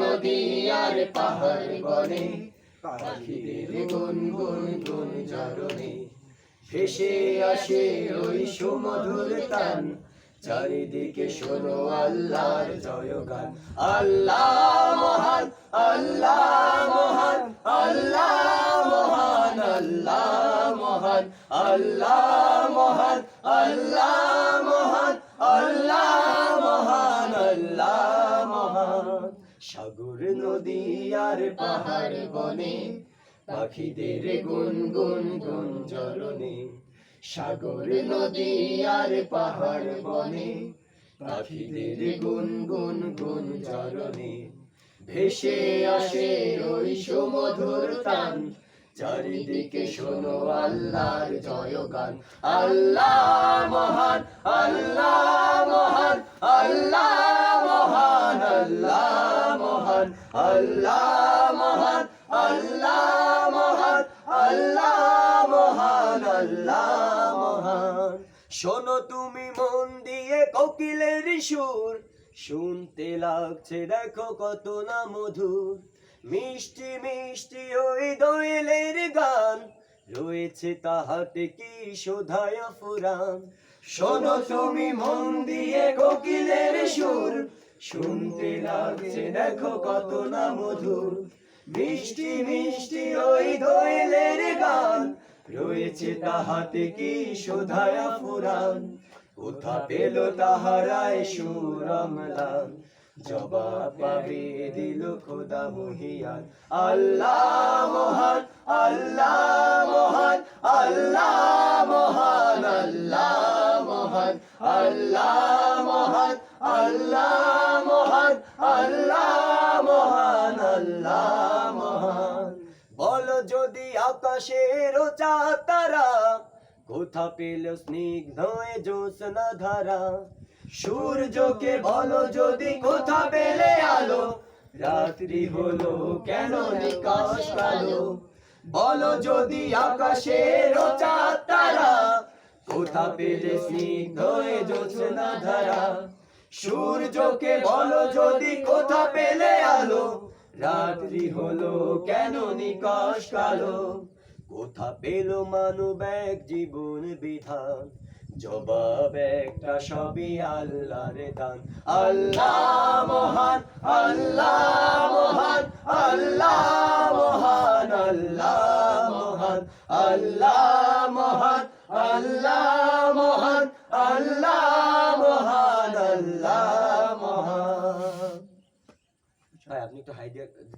নদী আর পাহাড় বনে, পাখিদের গুন ভেসে আসে ওই সুমধুর তান। চারিদিকে শোনো আল্লাহর জয়গান। আল্লাহ মহান আল্লাহ মহান আল্লাহ মহান আল্লাহ মহান আল্লাহ মহান আল্লাহ মহান আল্লাহ মহান, আল্লাহ সাগর, নদী আর পাহাড় বনে, পাখিদের গুন গুন গুন জরনে সাগর, নদী আর পাহাড় বনে, পাখিদের গুন গুন গুন জরনে ভেসে আসে ওই সুমধুর তান, চারিদিকে শোনো আল্লাহর জয়গান। আল্লাহ মহান আল্লাহ মহান, আল্লাহ মহান আল্লাহ মহান আল্লাহ মহান আল্লাহ মহান আল্লাহ মহান। শোনো তুমি মন দিয়ে কোকিলের সুর, শুনতে লাগছে দেখো কত না মধুর। মিষ্টি মিষ্টি ওই দোয়েলের গান, রয়েছে তাহাতে কি শোধায় ফুরান। শোনো তুমি মন দিয়ে কোকিলের সুর শুনতে লাগছে, দেখো কত না মধুর। মিষ্টি মিষ্টি ওই দোয়েলের গান। রয়েছে তাহাতে কি শোধায় ফুরান? কোথা পেল তাহারায় সুরমলান জবাব পাবে দিল খোদা মহিয়ান। আল্লাহ মহান আল্লাহ মহান আল্লাহ মহান, আল্লাহ বলো যদি আকাশের তারা, কোথা পেল স্নিগ্ধ এ ধারা? সূর্যকে বলো যদি কোথা পেলে আলো? রাত্রি হলো কেন নিকাশ কালো? বলো যদি আকাশের চাঁদ তারা কোথা পেলে স্নিগ্ধ জ্যোৎস্না ধারা সূর্যকে বলো যদি কোথা পেলে আলো? রাত্রি হলো কেন নিকাশ কালো? কোথা পেল মানব এক জীবন বিধান? জবাব একটা সবই আল্লাহর দান। আল্লাহ মহান আল্লাহ মহান আল্লাহ মহান আল্লাহ মহান আল্লাহ মহান। আল্লাহ মহান আল্লাহ মহান আল্লাহ মহান। ভাই আপনি একটু হাই